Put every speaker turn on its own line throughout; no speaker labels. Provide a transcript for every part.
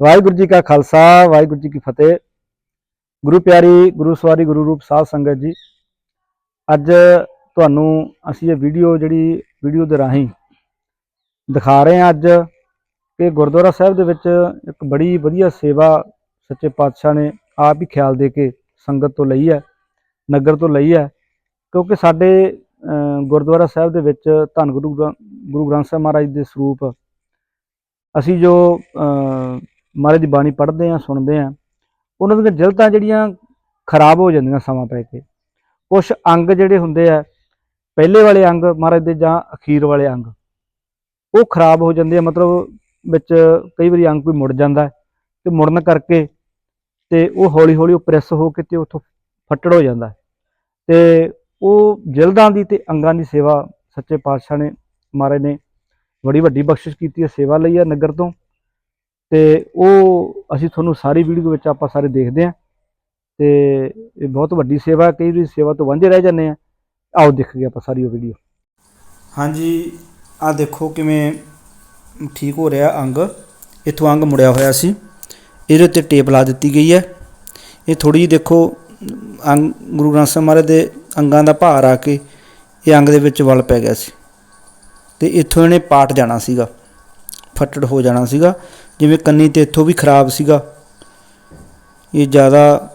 ਵਾਹਿਗੁਰੂ ਜੀ ਕਾ ਖਾਲਸਾ, ਵਾਹਿਗੁਰੂ ਜੀ ਕੀ ਫਤਿਹ। ਗੁਰੂ ਪਿਆਰੀ, ਗੁਰੂ ਸਵਾਰੀ, ਗੁਰੂ ਰੂਪ ਸਾਧ ਸੰਗਤ ਜੀ, ਅੱਜ ਤੁਹਾਨੂੰ ਅਸੀਂ ਇਹ ਵੀਡੀਓ ਜਿਹੜੀ ਵੀਡੀਓ ਦੇ ਰਾਹੀਂ ਦਿਖਾ ਰਹੇ ਹਾਂ ਅੱਜ ਕਿ ਗੁਰਦੁਆਰਾ ਸਾਹਿਬ ਦੇ ਵਿੱਚ ਇੱਕ ਬੜੀ ਵਧੀਆ ਸੇਵਾ ਸੱਚੇ ਪਾਤਸ਼ਾਹ ਨੇ ਆਪ ਹੀ ਖਿਆਲ ਦੇ ਕੇ ਸੰਗਤ ਤੋਂ ਲਈ ਹੈ, ਨਗਰ ਤੋਂ ਲਈ ਹੈ, ਕਿਉਂਕਿ ਸਾਡੇ ਗੁਰਦੁਆਰਾ ਸਾਹਿਬ ਦੇ ਵਿੱਚ ਧੰਨ ਗੁਰੂ ਗ੍ਰੰ- ਗੁਰੂ ਗ੍ਰੰਥ ਸਾਹਿਬ ਮਹਾਰਾਜ ਦੇ ਸਰੂਪ ਅਸੀਂ ਜੋ ਮਹਾਰਾਜ ਦੀ ਬਾਣੀ ਪੜ੍ਹਦੇ ਆ, ਸੁਣਦੇ ਆ। ਉਹਨਾਂ ਦੀਆਂ ਜਲਤਾਂ ਜਿਹੜੀਆਂ ਖਰਾਬ ਹੋ ਜਾਂਦੀਆਂ ਸਮਾਂ ਪੈ ਕੇ। ਕੁਝ ਅੰਗ ਜਿਹੜੇ ਹੁੰਦੇ ਆ, ਪਹਿਲੇ ਵਾਲੇ ਅੰਗ ਮਹਾਰਾਜ ਦੇ ਜਾਂ ਅਖੀਰ ਵਾਲੇ ਅੰਗ, ਉਹ ਖਰਾਬ ਹੋ ਜਾਂਦੇ ਆ। ਮਤਲਬ ਵਿੱਚ ਕਈ ਵਾਰੀ ਅੰਗ ਕੋਈ ਮੁੜ ਜਾਂਦਾ ਹੈ ਤੇ ਮੁੜਨ ਕਰਕੇ ਤੇ ਉਹ ਹੌਲੀ ਹੌਲੀ ਉਹ ਪ੍ਰੈਸ ਹੋ ਕੇ ਤੇ ਉੱਥੋਂ ਫੱਟੜ ਹੋ ਜਾਂਦਾ ਹੈ। ਤੇ ਉਹ ਜਲਦਾਂ ਦੀ ਤੇ ਅੰਗਾਂ ਦੀ ਸੇਵਾ ਸੱਚੇ ਪਾਤਸ਼ਾਹ ਨੇ, ਮਹਾਰਾਜ ਨੇ ਬੜੀ ਵੱਡੀ ਬਖਸ਼ਿਸ਼ ਕੀਤੀ ਹੈ, ਸੇਵਾ ਲਈ ਹੈ ਨਗਰ ਤੋਂ। ਤੇ ਉਹ ਅਸੀਂ ਤੁਹਾਨੂੰ ਸਾਰੀ ਵੀਡੀਓ ਵਿੱਚ ਆਪਾਂ ਸਾਰੇ ਦੇਖਦੇ ਹਾਂ। ਤੇ ਇਹ ਬਹੁਤ ਵੱਡੀ ਸੇਵਾ ਕਈ ਵੀ ਸੇਵਾ ਤੋਂ ਵਾਂਝੇ ਰਹਿ ਜਾਂਦੇ ਆ ਆਓ ਦੇਖ ਕੇ ਆਪਾਂ ਸਾਰੀ ਉਹ ਵੀਡੀਓ
ਹਾਂਜੀ ਆ ਦੇਖੋ ਕਿਵੇਂ ਠੀਕ ਹੋ ਰਿਹਾ ਅੰਗ। ਇੱਥੋਂ ਅੰਗ ਮੁੜਿਆ ਹੋਇਆ ਸੀ। ਇਹਦੇ ਉੱਤੇ ਟੇਪ ਲਾ ਦਿੱਤੀ ਗਈ ਹੈ। ਇਹ ਥੋੜੀ ਜਿਹੀ ਦੇਖੋ, ਅੰਗ ਗੁਰੂ ਗ੍ਰੰਥ ਸਾਹਿਬ ਮਹਾਰਾਜ ਦੇ ਅੰਗਾਂ ਦਾ ਭਾਰ ਆ ਕੇ ਇਹ ਅੰਗ ਦੇ ਵਿੱਚ ਵਲ ਪੈ ਗਿਆ ਸੀ। ਤੇ ਇੱਥੋਂ ਇਹਨੇ ਪਾਟ ਜਾਣਾ ਸੀਗਾ। ਫੱਟੜ ਹੋ ਜਾਣਾ ਸੀਗਾ। ਜਿਵੇਂ ਕੰਨੀ ਤੇ ਇੱਥੋਂ ਵੀ ਖਰਾਬ ਸੀਗਾ। ਇਹ ਜ਼ਿਆਦਾ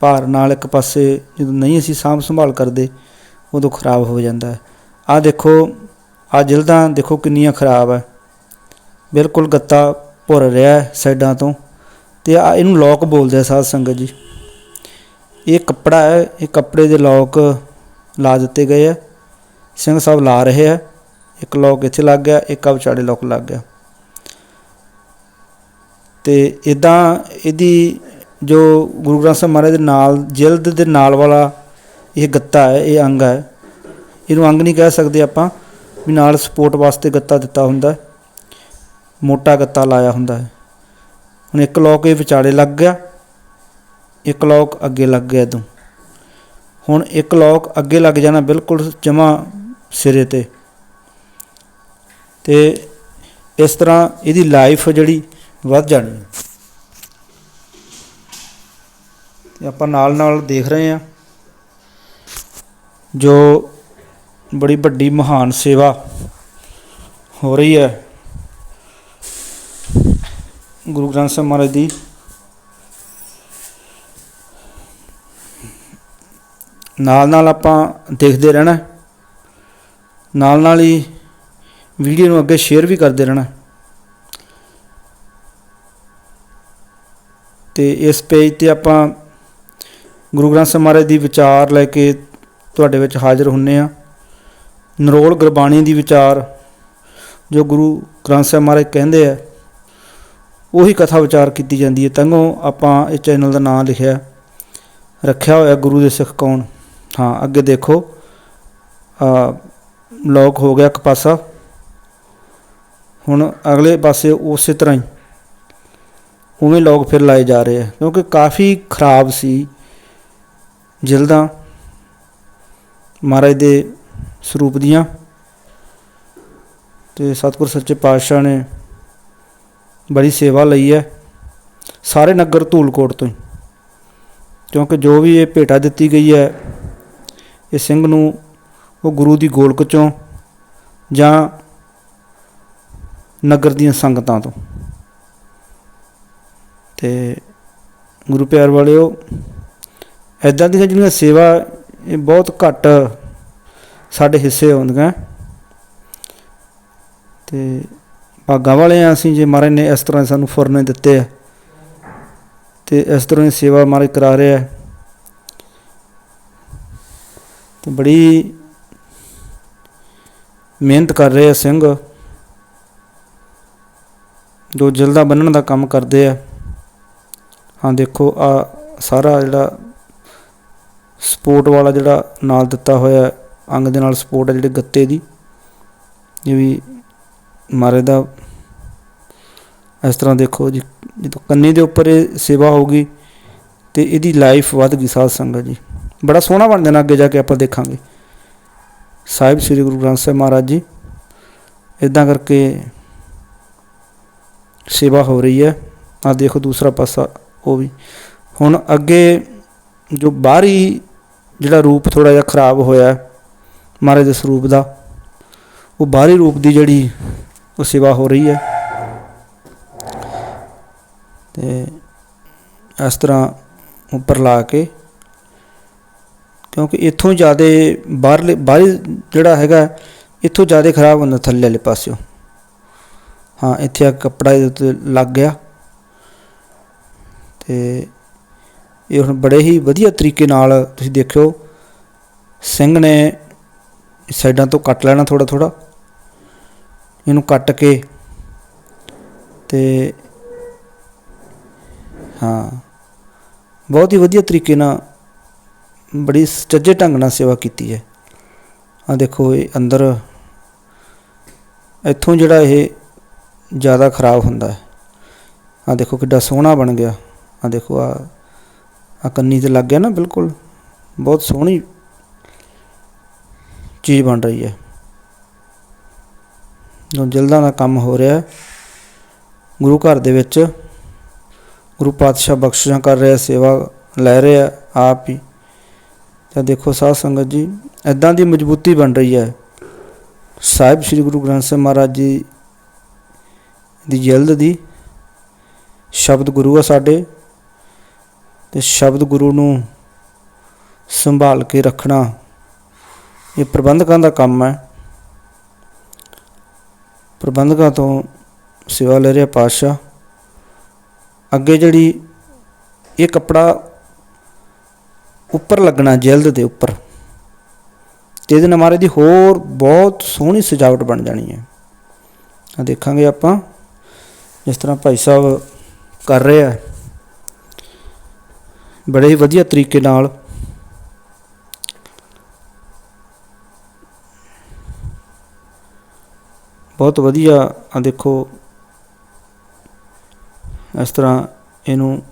ਭਾਰ ਨਾਲ ਇੱਕ ਪਾਸੇ ਜਦੋਂ ਨਹੀਂ ਅਸੀਂ ਸਾਂਭ ਸੰਭਾਲ ਕਰਦੇ, ਉਦੋਂ ਖਰਾਬ ਹੋ ਜਾਂਦਾ ਹੈ। ਆ ਦੇਖੋ ਆ ਜਲਦਾਂ ਦੇਖੋ ਕਿੰਨੀਆਂ ਖਰਾਬ ਹੈ। ਬਿਲਕੁਲ ਗੱਤਾ ਭੁਰ ਰਿਹਾ ਹੈ ਸਾਈਡਾਂ ਤੋਂ। ਤੇ ਆ ਇਹਨੂੰ ਲੋਕ ਬੋਲਦੇ ਆ ਸਾਧ ਸੰਗਤ ਜੀ। ਇਹ ਕੱਪੜਾ ਹੈ, ਇਹ ਕੱਪੜੇ ਦੇ ਲੋਕ ਲਾ ਦਿੱਤੇ ਗਏ ਆ ਸਿੰਘ ਸਾਹਿਬ ਲਾ ਰਹੇ ਆ ਇੱਕ ਲੋਕ ਇੱਥੇ ਲੱਗ ਗਿਆ, ਇੱਕ ਆ ਵਿਚਾਲੇ ਲੋਕ ਲੱਗ ਗਿਆ। ਅਤੇ ਇੱਦਾਂ ਇਹਦੀ ਜੋ ਗੁਰੂ ਗ੍ਰੰਥ ਸਾਹਿਬ ਮਹਾਰਾਜ ਦੇ ਨਾਲ, ਜਿਲਦ ਦੇ ਨਾਲ ਵਾਲਾ ਇਹ ਗੱਤਾ ਹੈ, ਇਹ ਅੰਗ ਹੈ। ਇਹਨੂੰ ਅੰਗ ਨਹੀਂ ਕਹਿ ਸਕਦੇ ਆਪਾਂ ਵੀ ਨਾਲ ਸਪੋਰਟ ਵਾਸਤੇ ਗੱਤਾ ਦਿੱਤਾ ਹੁੰਦਾ ਮੋਟਾ ਗੱਤਾ ਲਾਇਆ ਹੁੰਦਾ ਹੈ। ਹੁਣ ਇੱਕ ਲੋਕ ਇਹ ਵਿਚਾਲੇ ਲੱਗ ਗਿਆ, ਇੱਕ ਲੋਕ ਅੱਗੇ ਲੱਗ ਗਿਆ ਇਦੋਂ ਹੁਣ ਇੱਕ ਲੋਕ ਅੱਗੇ ਲੱਗ ਜਾਣਾ ਬਿਲਕੁਲ ਜਮਾ ਸਿਰੇ ਤੇ। ਤੇ ਇਸ ਤਰ੍ਹਾਂ ਇਹਦੀ ਲਾਈਫ ਜਿਹੜੀ ਵੱਧ ਜਾਣੀ ਹੈ ਤੇ ਆਪਾਂ ਨਾਲ ਨਾਲ ਦੇਖ ਰਹੇ ਹਾਂ ਜੋ ਬੜੀ ਵੱਡੀ ਮਹਾਨ ਸੇਵਾ ਹੋ ਰਹੀ ਹੈ। ਗੁਰੂ ਗ੍ਰੰਥ ਸਾਹਿਬ ਮਹਾਰਾਜ ਦੀ। ਨਾਲ ਨਾਲ ਆਪਾਂ ਦੇਖਦੇ ਰਹਿਣਾ। ਨਾਲ ਨਾਲ ਹੀ ਵੀਡੀਓ ਨੂੰ ਅੱਗੇ ਸ਼ੇਅਰ ਵੀ ਕਰਦੇ ਰਹਿਣਾ। ਤੇ ਇਸ ਪੇਜ ਤੇ ਆਪਾਂ ਗੁਰੂ ਗ੍ਰੰਥ ਸਾਹਿਬ ਮਹਾਰਾਜ ਦੀ ਵਿਚਾਰ ਲੈ ਕੇ ਤੁਹਾਡੇ ਵਿੱਚ ਹਾਜ਼ਰ ਹੁੰਨੇ ਆ। ਨਰੋਲ ਗੁਰਬਾਣੀ ਦੀ ਵਿਚਾਰ ਜੋ ਗੁਰੂ ਗ੍ਰੰਥ ਸਾਹਿਬ ਮਹਾਰਾਜ ਕਹਿੰਦੇ ਆ, ਉਹੀ ਕਥਾ ਵਿਚਾਰ ਕੀਤੀ ਜਾਂਦੀ ਹੈ। ਤੰਗੋਂ ਆਪਾਂ ਇਹ ਚੈਨਲ ਦਾ ਨਾਮ ਲਿਖਿਆ, ਰੱਖਿਆ ਹੋਇਆ ਗੁਰੂ ਦੇ ਸਿੱਖ ਕੌਣ? ਹਾਂ, ਅੱਗੇ ਦੇਖੋ। ਆ ਲੋਕ ਹੋ ਗਿਆ ਇੱਕ ਪਾਸਾ। ਹੁਣ ਅਗਲੇ ਪਾਸੇ ਉਸੇ ਤਰ੍ਹਾਂ ਹੀ। ਉਵੇਂ ਲੋਕ ਫਿਰ ਲਾਏ ਜਾ ਰਹੇ ਆ। ਕਿਉਂਕਿ ਕਾਫੀ ਖਰਾਬ ਸੀ ਜਲਦਾਂ ਮਹਾਰਾਜ ਦੇ ਸਰੂਪ ਦੀਆਂ। ਤੇ ਸਤਿਗੁਰ ਸੱਚੇ ਪਾਤਸ਼ਾਹ ਨੇ ਬੜੀ ਸੇਵਾ ਲਈ ਹੈ ਸਾਰੇ ਨਗਰ ਧੂਲਕੋਟ ਤੋਂ ਹੀ। ਕਿਉਂਕਿ ਜੋ ਵੀ ਇਹ ਭੇਟਾ ਦਿੱਤੀ ਗਈ ਹੈ, ਇਹ ਸਿੰਘ ਨੂੰ ਉਹ ਗੁਰੂ ਦੀ ਗੋਲਕ ਚੋਂ ਜਾਂ ਨਗਰ ਦੀਆਂ ਸੰਗਤਾਂ ਤੋਂ। ਤੇ ਗੁਰੂ ਪਿਆਰ ਵਾਲਿਓ ਐਦਾਂ ਦੀਆਂ ਜਿਹੜੀਆਂ ਸੇਵਾ ਇਹ ਬਹੁਤ ਘੱਟ ਸਾਡੇ ਹਿੱਸੇ ਆਉਂਦੀਆਂ ਤੇ ਭਾਗਾਂ ਵਾਲੇ ਆ ਅਸੀਂ ਜੇ ਮਹਾਰਾਜ ਨੇ ਇਸ ਤਰ੍ਹਾਂ ਸਾਨੂੰ ਫੁਰਨੇ ਦਿੱਤੇ ਆ, ਤੇ ਇਸ ਤਰ੍ਹਾਂ ਦੀ ਸੇਵਾ ਮਹਾਰਾਜ ਕਰਾ ਰਿਹਾ। ਹੈ ਤੇ ਬੜੀ ਮਿਹਨਤ ਕਰ ਰਹੇ ਆ ਸਿੰਘ। ਜੋ ਜਲਦਾ ਬੰਨਣ ਦਾ ਕੰਮ ਕਰਦੇ ਆ। ਹਾਂ, ਦੇਖੋ, ਆ ਸਾਰਾ ਜਿਹੜਾ ਸਪੋਰਟ ਵਾਲਾ ਜਿਹੜਾ ਨਾਲ ਦਿੱਤਾ ਹੋਇਆ ਅੰਗ ਦੇ ਨਾਲ ਸਪੋਰਟ ਹੈ ਜਿਹੜੇ ਗੱਤੇ ਦੀ, ਇਹ ਵੀ ਮਾਰੇ ਦਾ। ਇਸ ਤਰ੍ਹਾਂ ਦੇਖੋ ਜੀ, ਜਦੋਂ ਕੰਨੀ ਦੇ ਉੱਪਰ ਇਹ ਸੇਵਾ ਹੋਊਗੀ ਤੇ ਇਹਦੀ ਲਾਈਫ ਵੱਧ ਗਈ ਸਾਧ ਸੰਗਤ ਜੀ। ਬੜਾ ਸੋਹਣਾ ਬਣ ਜਾਣਾ ਅੱਗੇ ਜਾ ਕੇ ਆਪਾਂ ਦੇਖਾਂਗੇ। ਸਾਹਿਬ ਸ੍ਰੀ ਗੁਰੂ ਗ੍ਰੰਥ ਸਾਹਿਬ ਮਹਾਰਾਜ ਜੀ ਇਦਾਂ ਕਰਕੇ ਸੇਵਾ ਹੋ ਰਹੀ ਹੈ। ਆ ਦੇਖੋ ਦੂਸਰਾ ਪਾਸਾ। ਉਹ ਵੀ। ਹੁਣ ਅੱਗੇ ਜੋ ਬਾਹਰੀ ਜਿਹੜਾ ਰੂਪ ਥੋੜਾ ਜਿਹਾ ਖਰਾਬ ਹੋਇਆ ਮਹਾਰਾਜ ਦੇ ਸਰੂਪ ਦਾ, ਉਹ ਬਾਹਰੀ ਰੂਪ ਦੀ ਜਿਹੜੀ ਉਹ ਸੇਵਾ ਹੋ ਰਹੀ ਹੈ। ਤੇ ਇਸ ਤਰ੍ਹਾਂ ਉੱਪਰ ਲਾ ਕੇ, ਕਿਉਂਕਿ ਇੱਥੋਂ ਜ਼ਿਆਦਾ ਬਾਹਰਲੇ, ਬਾਹਰੀ ਜਿਹੜਾ ਹੈਗਾ, ਇੱਥੋਂ ਜ਼ਿਆਦਾ ਖਰਾਬ ਹੁੰਦਾ ਥੱਲੇ ਵਾਲੇ ਪਾਸਿਓਂ। ਹਾਂ, ਇੱਥੇ ਆ ਕੱਪੜਾ ਇਹਦੇ ਉੱਤੇ ਲੱਗ ਗਿਆ। ਤੇ ਇਹ ਹੁਣ ਬੜੇ ਹੀ ਵਧੀਆ ਤਰੀਕੇ ਨਾਲ ਤੁਸੀਂ ਦੇਖਿਓ, ਸਿੰਘ ਨੇ ਸਾਈਡਾਂ ਤੋਂ ਕੱਟ ਲੈਣਾ ਥੋੜਾ ਥੋੜਾ ਇਹਨੂੰ ਕੱਟ ਕੇ ਤੇ ਹਾਂ, ਬਹੁਤ ਹੀ ਵਧੀਆ ਤਰੀਕੇ ਨਾਲ ਬੜੀ ਸੁਚੱਜੇ ਢੰਗ ਨਾਲ ਸੇਵਾ ਕੀਤੀ ਹੈ। ਆ ਦੇਖੋ ਇਹ ਅੰਦਰ, ਇੱਥੋਂ ਜਿਹੜਾ ਇਹ ਜ਼ਿਆਦਾ ਖਰਾਬ ਹੁੰਦਾ ਹੈ। ਆ ਦੇਖੋ ਕਿੱਡਾ ਸੋਹਣਾ ਬਣ ਗਿਆ। ਆ ਦੇਖੋ ਆ ਆ ਕੰਨੀ ਤੇ ਲੱਗ ਗਿਆ ਨਾ, ਬਿਲਕੁਲ। ਬਹੁਤ ਸੋਹਣੀ ਚੀਜ਼ ਬਣ ਰਹੀ ਹੈ। ਜੋ ਜਲਦਾਂ ਦਾ ਕੰਮ ਹੋ ਰਿਹਾ ਗੁਰੂ ਘਰ ਦੇ ਵਿੱਚ ਗੁਰੂ ਪਾਤਸ਼ਾਹ ਬਖਸ਼ਿਸ਼ਾਂ ਕਰ ਰਿਹਾ, ਸੇਵਾ ਲੈ ਰਿਹਾ, ਆਪ ਹੀ। ਤਾਂ ਦੇਖੋ, ਸਾਧ ਸੰਗਤ ਜੀ ਐਦਾਂ ਦੀ ਮਜ਼ਬੂਤੀ ਬਣ ਰਹੀ ਹੈ। ਸਾਹਿਬ ਸ੍ਰੀ ਗੁਰੂ ਗ੍ਰੰਥ ਸਾਹਿਬ ਮਹਾਰਾਜ ਜੀ ਦੀ ਜਲਦ ਦੀ ਸ਼ਬਦ ਗੁਰੂ ਆ ਸਾਡੇ। ਤੇ ਸ਼ਬਦ ਗੁਰੂ ਨੂੰ ਸੰਭਾਲ ਕੇ ਰੱਖਣਾ ਇਹ ਪ੍ਰਬੰਧਕਾਂ ਦਾ ਕੰਮ ਹੈ। ਪ੍ਰਬੰਧਕਾਂ ਤੋਂ ਸੇਵਾ ਲੈ ਰਿਹਾ ਪਾਤਸ਼ਾਹ। ਅੱਗੇ ਜਿਹੜੀ ਇਹ ਕੱਪੜਾ ਉੱਪਰ ਲੱਗਣਾ ਜਲਦ ਦੇ ਉੱਪਰ, ਤੇ ਇਹਦੇ ਨਾਲ ਮਾਰੇ ਦੀ ਹੋਰ ਬਹੁਤ ਸੋਹਣੀ ਸਜਾਵਟ ਬਣ ਜਾਣੀ ਹੈ। ਆ ਦੇਖਾਂਗੇ ਆਪਾਂ, ਜਿਸ ਤਰ੍ਹਾਂ ਭਾਈ ਸਾਹਿਬ ਕਰ ਰਹੇ ਆ। ਬੜੇ ਹੀ ਵਧੀਆ ਤਰੀਕੇ ਨਾਲ ਬਹੁਤ ਵਧੀਆ ਆ ਦੇਖੋ, ਇਸ ਤਰ੍ਹਾਂ ਇਹਨੂੰ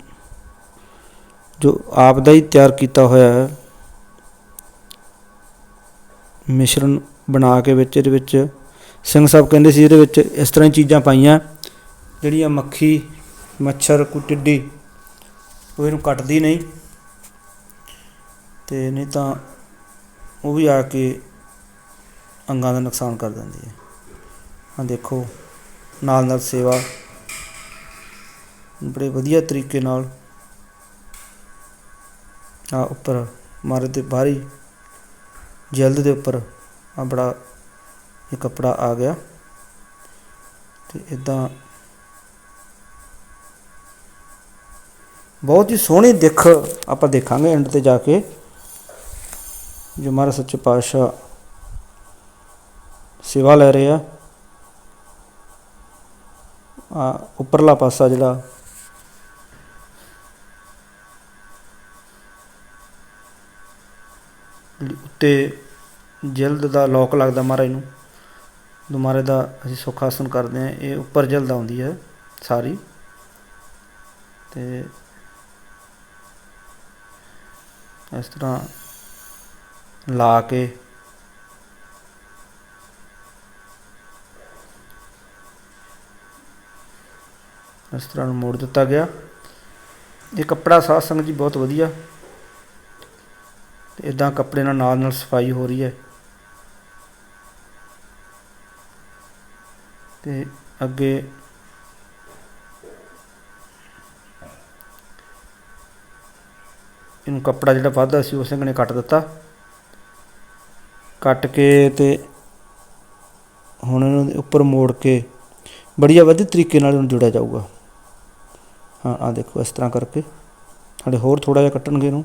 ਜੋ ਆਪ ਦਾ ਹੀ ਤਿਆਰ ਕੀਤਾ ਹੋਇਆ ਹੈ, ਮਿਸ਼ਰਣ ਬਣਾ ਕੇ ਵਿੱਚ, ਇਹਦੇ ਵਿੱਚ ਸਿੰਘ ਸਾਹਿਬ ਕਹਿੰਦੇ ਸੀ ਇਹਦੇ ਵਿੱਚ ਇਸ ਤਰ੍ਹਾਂ ਹੀ ਚੀਜ਼ਾਂ ਪਾਈਆਂ, ਜਿਹੜੀਆਂ ਮੱਖੀ, ਮੱਛਰ ਕੋਈ ਟਿੱਡੀ ਉਹ ਇਹਨੂੰ ਕੱਟਦੀ ਨਹੀਂ। ਤੇ ਨਹੀਂ ਤਾਂ ਉਹ ਵੀ ਆ ਕੇ ਅੰਗਾਂ ਦਾ ਨੁਕਸਾਨ ਕਰ ਦਿੰਦੀ ਹੈ। ਆ ਦੇਖੋ, ਨਾਲ ਨਾਲ ਸੇਵਾ। ਬੜੇ ਵਧੀਆ ਤਰੀਕੇ ਨਾਲ ਆ ਉੱਪਰ ਮਾਰੇ ਤੇ ਬਾਹਰੀ ਜਲਦ ਦੇ ਉੱਪਰ ਆ ਬੜਾ ਇਹ ਕੱਪੜਾ ਆ ਗਿਆ। ਤੇ ਇਦਾਂ ਬਹੁਤ ਹੀ ਸੋਹਣੀ ਦਿੱਖ ਆਪਾਂ ਦੇਖਾਂਗੇ ਐਂਡ ਤੇ ਜਾ ਕੇ, ਜੋ ਮਹਾਰਾਜ ਸੱਚੇ ਪਾਤਸ਼ਾਹ ਸੇਵਾ ਲੈ ਰਹੇ ਆ। ਆ ਉੱਪਰਲਾ ਪਾਸਾ ਜਿਹੜਾ ਉੱਤੇ ਜਲਦ ਦਾ ਲੋਕ ਲੱਗਦਾ ਮਹਾਰਾਜ ਨੂੰ ਜਦੋਂ ਮਹਾਰਾਜ ਦਾ ਅਸੀਂ ਸੁੱਖ ਆਸਨ ਕਰਦੇ ਹਾਂ, ਇਹ ਉੱਪਰ ਜਲਦ ਆਉਂਦੀ ਹੈ ਸਾਰੀ। ਤੇ ਇਸ ਤਰ੍ਹਾਂ ਲਾ ਕੇ ਇਸ ਤਰ੍ਹਾਂ ਨੂੰ ਮੋੜ ਦਿੱਤਾ ਗਿਆ। ਇਹ ਕੱਪੜਾ ਸਾਧ ਸੰਗਤ ਜੀ ਬਹੁਤ ਵਧੀਆ। ਤੇ ਇਦਾਂ ਕੱਪੜੇ ਨਾਲ ਨਾਲ ਨਾਲ ਸਫ਼ਾਈ ਹੋ ਰਹੀ ਹੈ। ਤੇ ਅੱਗੇ ਇਹਨੂੰ ਕੱਪੜਾ ਜਿਹੜਾ ਵੱਧਦਾ ਸੀ ਉਸੇ ਨੇ ਕੱਟ ਦਿੱਤਾ। ਕੱਟ ਕੇ ਤੇ ਹੁਣ ਇਹਨੂੰ ਉੱਪਰ ਮੋੜ ਕੇ ਬੜੀਆ ਵਧੀਆ ਤਰੀਕੇ ਨਾਲ ਇਹਨੂੰ ਜੋੜਿਆ ਜਾਊਗਾ। ਹਾਂ ਆ ਦੇਖੋ ਇਸ ਤਰ੍ਹਾਂ ਕਰਕੇ। ਹਲੇ ਹੋਰ ਥੋੜਾ ਜਿਹਾ ਕੱਟਣਗੇ ਇਹਨੂੰ।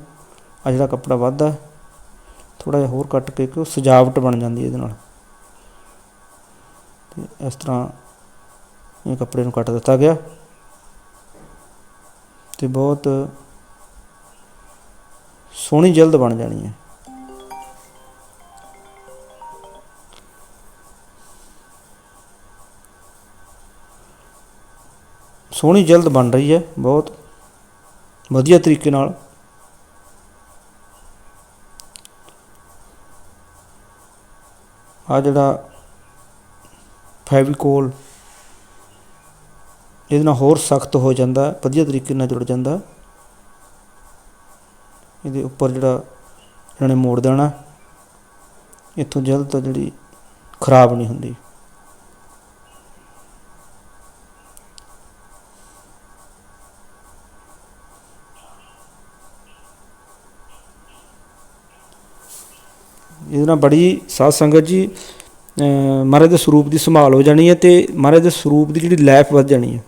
ਆ ਜਿਹੜਾ ਕੱਪੜਾ ਵੱਧਦਾ ਥੋੜਾ ਜਿਹਾ ਹੋਰ ਕੱਟ ਕੇ ਕਿ ਉਹ ਸਜਾਵਟ ਬਣ ਜਾਂਦੀ ਹੈ ਇਹਦੇ ਨਾਲ। ਤੇ ਇਸ ਤਰ੍ਹਾਂ ਇਹ ਕੱਪੜੇ ਨੂੰ ਕੱਟ ਦਿੱਤਾ ਗਿਆ। ਤੇ ਬਹੁਤ ਸੋਹਣੀ ਜਲਦ ਬਣ ਜਾਣੀ ਹੈ। ਸੋਹਣੀ ਜਲਦ ਬਣ ਰਹੀ ਹੈ, ਬਹੁਤ ਵਧੀਆ ਤਰੀਕੇ ਨਾਲ। ਆ ਜਿਹੜਾ ਫੈਵੀਕੋਲ, ਇਹਦੇ ਨਾਲ ਹੋਰ ਸਖਤ ਹੋ ਜਾਂਦਾ, ਵਧੀਆ ਤਰੀਕੇ ਨਾਲ ਜੁੜ ਜਾਂਦਾ। ਇਹਦੇ ਉੱਪਰ ਜਿਹੜਾ ਇਹਨਾਂ ਨੇ ਮੋੜ ਦੇਣਾ, ਇੱਥੋਂ ਜਲਦ ਤਾਂ ਜਿਹੜੀ ਖਰਾਬ ਨਹੀਂ ਹੁੰਦੀ। ਇਹਦੇ ਨਾਲ ਬੜੀ ਸਾਧ ਸੰਗਤ ਜੀ ਮਹਾਰਾਜ ਦੇ ਸਰੂਪ ਦੀ ਸੰਭਾਲ ਹੋ ਜਾਣੀ ਹੈ ਤੇ ਮਹਾਰਾਜ ਦੇ ਸਰੂਪ ਦੀ ਜਿਹੜੀ ਲਾਈਫ ਵੱਧ ਜਾਣੀ ਹੈ।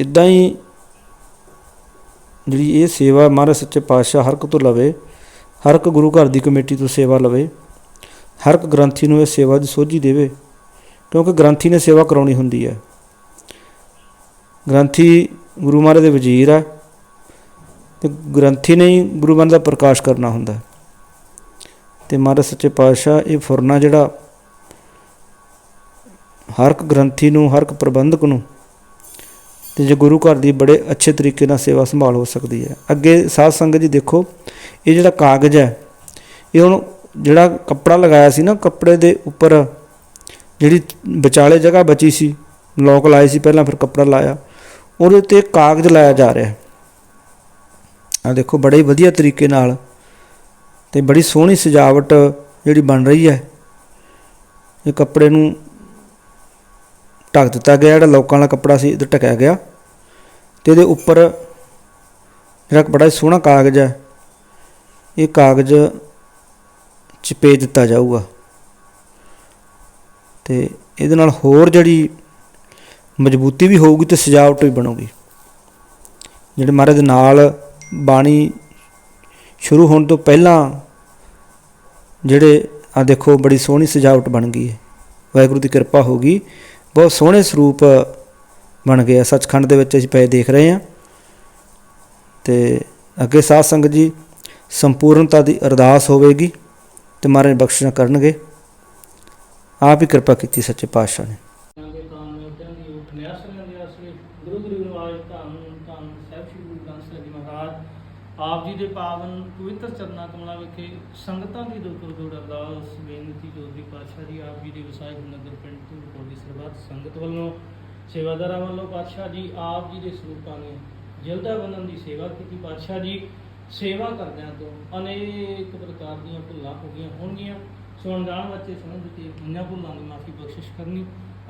ਇਦਾਂ ਹੀ ਜਿਹੜੀ ਇਹ ਸੇਵਾ ਮਹਾਰਾਜ ਸੱਚੇ ਪਾਤਸ਼ਾਹ ਹਰ ਇੱਕ ਤੋਂ ਲਵੇ, ਹਰ ਇੱਕ ਗੁਰੂ ਘਰ ਦੀ ਕਮੇਟੀ ਤੋਂ ਸੇਵਾ ਲਵੇ, ਹਰ ਇੱਕ ਗ੍ਰੰਥੀ ਨੂੰ ਇਹ ਸੇਵਾ ਦੀ ਸੋਝੀ ਦੇਵੇ, ਕਿਉਂਕਿ ਗ੍ਰੰਥੀ ਨੇ ਸੇਵਾ ਕਰਾਉਣੀ ਹੁੰਦੀ ਹੈ ਗ੍ਰੰਥੀ ਗੁਰੂ ਮਹਾਰਾਜ ਦੇ ਵਜ਼ੀਰ ਹੈ ਤੇ ਗ੍ਰੰਥੀ ਨੇ ਹੀ ਗੁਰੂ ਮਹਾਰਾਜ ਦਾ ਪ੍ਰਕਾਸ਼ ਕਰਨਾ ਹੁੰਦਾ ਹੈ। ਤੇ ਮਹਾਰਾਜ ਸੱਚੇ ਪਾਤਸ਼ਾਹ ਇਹ ਫੁਰਨਾ ਜਿਹੜਾ ਹਰ ਇੱਕ ਗ੍ਰੰਥੀ ਨੂੰ, ਹਰ ਇੱਕ ਪ੍ਰਬੰਧਕ ਨੂੰ ਤੇ ਜੇ ਗੁਰੂ ਘਰ ਦੀ ਬੜੇ ਅੱਛੇ ਤਰੀਕੇ ਨਾਲ ਸੇਵਾ ਸੰਭਾਲ ਹੋ ਸਕਦੀ ਹੈ। ਅੱਗੇ ਸਾਧ ਸੰਗਤ ਜੀ ਦੇਖੋ, ਇਹ ਜਿਹੜਾ ਕਾਗਜ਼ ਹੈ, ਇਹ ਹੁਣ ਜਿਹੜਾ ਕੱਪੜਾ ਲਗਾਇਆ ਸੀ ਨਾ, ਕੱਪੜੇ ਦੇ ਉੱਪਰ ਜਿਹੜੀ ਵਿਚਾਲੇ ਜਗ੍ਹਾ ਬਚੀ ਸੀ, ਲੋਕ ਲਾਏ ਸੀ, ਪਹਿਲਾਂ ਫਿਰ ਕੱਪੜਾ ਲਾਇਆ। ਉਹਦੇ ਉੱਤੇ ਕਾਗਜ਼ ਲਾਇਆ ਜਾ ਰਿਹਾ। ਆ ਦੇਖੋ, ਬੜੇ ਵਧੀਆ ਤਰੀਕੇ ਨਾਲ ਤੇ ਬੜੀ ਸੋਹਣੀ ਸਜਾਵਟ ਜਿਹੜੀ ਬਣ ਰਹੀ ਹੈ। ਇਹ ਕੱਪੜੇ ਨੂੰ ਢੱਕ ਦਿੱਤਾ ਗਿਆ, ਜਿਹੜਾ ਲੋਕਾਂ ਵਾਲਾ ਕੱਪੜਾ ਸੀ ਇਹ ਢਕਿਆ ਗਿਆ। ਤੇ ਇਹਦੇ ਉੱਪਰ ਜਿਹੜਾ ਬੜਾ ਹੀ ਸੋਹਣਾ ਕਾਗਜ਼ ਹੈ, ਇਹ ਕਾਗਜ਼ ਚਪੇ ਦਿੱਤਾ ਜਾਊਗਾ। ਤੇ ਇਹਦੇ ਨਾਲ ਹੋਰ ਜਿਹੜੀ ਮਜ਼ਬੂਤੀ ਵੀ ਹੋਊਗੀ ਤੇ ਸਜਾਵਟ ਵੀ ਬਣੂਗੀ। ਜਿਹੜੇ ਮਹਾਰਾਜ ਦੇ ਨਾਲ ਬਾਣੀ ਸ਼ੁਰੂ ਹੋਣ ਤੋਂ ਪਹਿਲਾਂ ਜਿਹੜੇ ਆ ਦੇਖੋ, ਬੜੀ ਸੋਹਣੀ ਸਜਾਵਟ ਬਣ ਗਈ ਹੈ। ਵਾਹਿਗੁਰੂ ਦੀ ਕਿਰਪਾ ਹੋ ਗਈ। ਬਹੁਤ ਸੋਹਣੇ ਸਰੂਪ ਬਣ ਗਏ ਆ। ਸੱਚਖੰਡ ਦੇ ਵਿੱਚ ਅਸੀਂ ਪਏ ਦੇਖ ਰਹੇ ਹਾਂ। ਤੇ ਅੱਗੇ ਸਾਧ ਸੰਗਤ ਜੀ, ਸੰਪੂਰਨਤਾ ਦੀ ਅਰਦਾਸ ਹੋਵੇਗੀ ਤੇ ਮਹਾਰਾਜ ਬਖਸ਼ਿਸ਼ ਕਰਨਗੇ। ਆਪ ਹੀ ਕਿਰਪਾ ਕੀਤੀ ਸੱਚੇ ਪਾਤਸ਼ਾਹ ਨੇ
ਦੇ ਕਾਮ ਮੇਟਾਂ ਦੀ ਉਠ ਨਿਆਸਰਿਆਂ ਦੇ ਆਸਰੇ ਗੁਰੂ ਗੁਰੂ ਨਿਵਾਜ ਧੰਨ ਧੰਨ ਸਾਹਿਬ ਸ੍ਰੀ ਗੁਰੂ ਗ੍ਰੰਥ ਸਾਹਿਬ ਜੀ ਮਹਾਰਾਜ ਆਪ ਜੀ ਦੇ ਪਾਵਨ ਪਵਿੱਤਰ ਚਰਨਾਂ ਕਮਲਾਂ ਵਿਖੇ ਸੰਗਤਾਂ ਦੀ ਦੁੱਖ ਜੋੜ ਅਰਦਾਸ, ਬੇਨਤੀ ਜੋਗੀ ਪਾਤਸ਼ਾਹ ਜੀ, ਆਪ ਜੀ ਦੇ ਵਸਾਏ ਹੋਏ ਨਗਰ ਪਿੰਡ ਤੋਂ ਕੋਲੀ ਸਰਬੱਤ ਸੰਗਤ ਵੱਲੋਂ, ਸੇਵਾਦਾਰਾਂ ਵੱਲੋਂ ਪਾਤਸ਼ਾਹ ਜੀ, ਆਪ ਜੀ ਦੇ ਸਰੂਪਾਂ ਨੇ ਜਲਦਾ ਬੰਦਨ ਦੀ ਸੇਵਾ ਕੀਤੀ। ਪਾਤਸ਼ਾਹ ਜੀ, ਸੇਵਾ ਕਰਦਿਆਂ ਤੋਂ ਅਨੇਕ ਪ੍ਰਕਾਰ ਦੀਆਂ ਭੁੱਲਾਂ ਹੋ ਗਈਆਂ ਹੋਣਗੀਆਂ। ਸੋ ਅਣਜਾਣ ਬੱਚੇ ਸਮਝ ਕੇ ਇਹਨਾਂ ਭੁੱਲਾਂ ਦੀ ਮਾਫੀ ਬਖਸ਼ਿਸ਼ ਕਰਨੀ,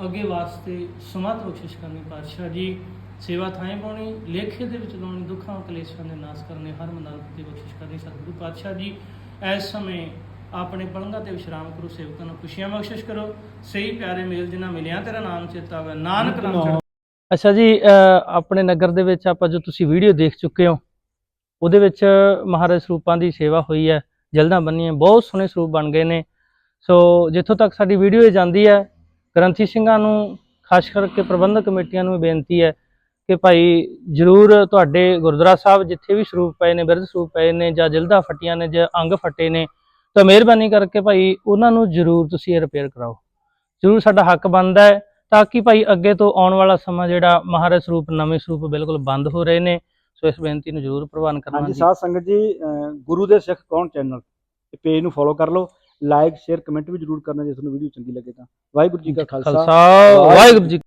ਅੱਗੇ ਵਾਸਤੇ ਸਮਤ ਬਖਸ਼ਿਸ਼ ਕਰਨੀ। ਪਾਤਸ਼ਾਹ ਜੀ ਸੇਵਾ ਥਾਂ ਪਾਉਣੀ, ਲੇਖੇ ਦੇ ਵਿੱਚ ਲਾਉਣੀ, ਦੁੱਖਾਂ, ਕਲੇਸ਼ਾਂ ਦੇ ਨਾਸ ਕਰਨੇ, ਹਰ ਮਨੰਤ ਦੀ ਬਖਸ਼ਿਸ਼ ਕਰਨੀ, ਸਤਿਗੁਰੂ ਪਾਤਸ਼ਾਹ ਜੀ, ਇਸ ਸਮੇਂ ਆਪਣੇ ਪਲੰਘਾਂ ਤੇ ਵਿਸ਼ਰਾਮ ਕਰੋ, ਸੇਵਕਾਂ ਨੂੰ ਖੁਸ਼ੀਆਂ ਬਖਸ਼ਿਸ਼ ਕਰੋ। ਸਹੀ ਪਿਆਰੇ ਮੇਲ ਜਿਨ੍ਹਾਂ ਮਿਲਿਆ ਤੇਰਾ ਨਾਮ ਚੇਤਾ ਹੋਵੇ ਨਾਨਕ ਨਾਮ
ਅੱਛਾ ਜੀ ਆਪਣੇ ਨਗਰ ਦੇ ਵਿੱਚ ਆਪਾਂ ਜੋ ਤੁਸੀਂ ਵੀਡੀਓ ਦੇਖ ਚੁੱਕੇ ਹੋ, ਉਹਦੇ ਵਿੱਚ ਮਹਾਰਾਜ ਸਰੂਪਾਂ ਦੀ ਸੇਵਾ ਹੋਈ ਹੈ, ਜਲਦਾਂ ਬੰਨੀਆਂ, ਬਹੁਤ ਸੋਹਣੇ ਸਰੂਪ ਬਣ ਗਏ ਨੇ। ਸੋ ਜਿੱਥੋਂ ਤੱਕ ਸਾਡੀ ਵੀਡੀਓ ਇਹ ਜਾਂਦੀ ਹੈ, ਗ੍ਰੰਥੀ ਸਿੰਘਾਂ ਨੂੰ, ਖਾਸ ਕਰਕੇ ਪ੍ਰਬੰਧਕ ਕਮੇਟੀਆਂ ਨੂੰ ਵੀ ਬੇਨਤੀ ਹੈ ਕਿ ਭਾਈ ਜਰੂਰ ਤੁਹਾਡੇ ਗੁਰਦੁਆਰਾ ਸਾਹਿਬ ਜਿੱਥੇ ਵੀ ਸਰੂਪ ਪਏ ਨੇ ਬਿਰਧ ਸਰੂਪ ਪਏ ਨੇ ਜਾਂ ਜਲਦਾ ਫਟੀਆਂ ਨੇ ਜਾਂ ਅੰਗ ਫਟੇ ਨੇ ਤਾਂ ਮਿਹਰਬਾਨੀ ਕਰਕੇ ਭਾਈ ਉਹਨਾਂ ਨੂੰ ਜਰੂਰ ਤੁਸੀਂ ਇਹ ਰਿਪੇਅਰ ਕਰਾਓ। ਜਰੂਰ ਸਾਡਾ ਹੱਕ ਬਣਦਾ ਹੈ ਤਾਂ ਕਿ ਭਾਈ ਅੱਗੇ ਤੋਂ ਆਉਣ ਵਾਲਾ ਸਮਾਂ ਜਿਹੜਾ ਮਹਾਰਾਜ ਸਰੂਪ ਨਵੇਂ ਸਰੂਪ ਬਿਲਕੁਲ ਬੰਦ ਹੋ ਰਹੇ ਨੇ ਸੋ ਇਸ ਬੇਨਤੀ ਨੂੰ ਜ਼ਰੂਰ ਪ੍ਰਵਾਨ ਕਰਨਾ
ਹਾਂਜੀ
ਜੀ।
ਸਾਧ ਸੰਗਤ ਜੀ ਗੁਰੂ ਦੇ ਸਿੱਖ ਕੌਣ ਚੈਨਲ? ਇਹ ਪੇਜ ਨੂੰ ਫੋਲੋ ਕਰ ਲਓ ਲਾਈਕ ਸ਼ੇਅਰ ਕਮੈਂਟ ਵੀ ਜਰੂਰ ਕਰਨਾ ਜੇ ਤੁਹਾਨੂੰ ਵੀਡੀਓ ਚੰਗੀ ਲੱਗੇ ਤਾਂ। ਵਾਹਿਗੁਰੂ ਜੀ ਕਾ
ਖਾਲਸਾ ਵਾਹਿਗੁਰੂ ਜੀ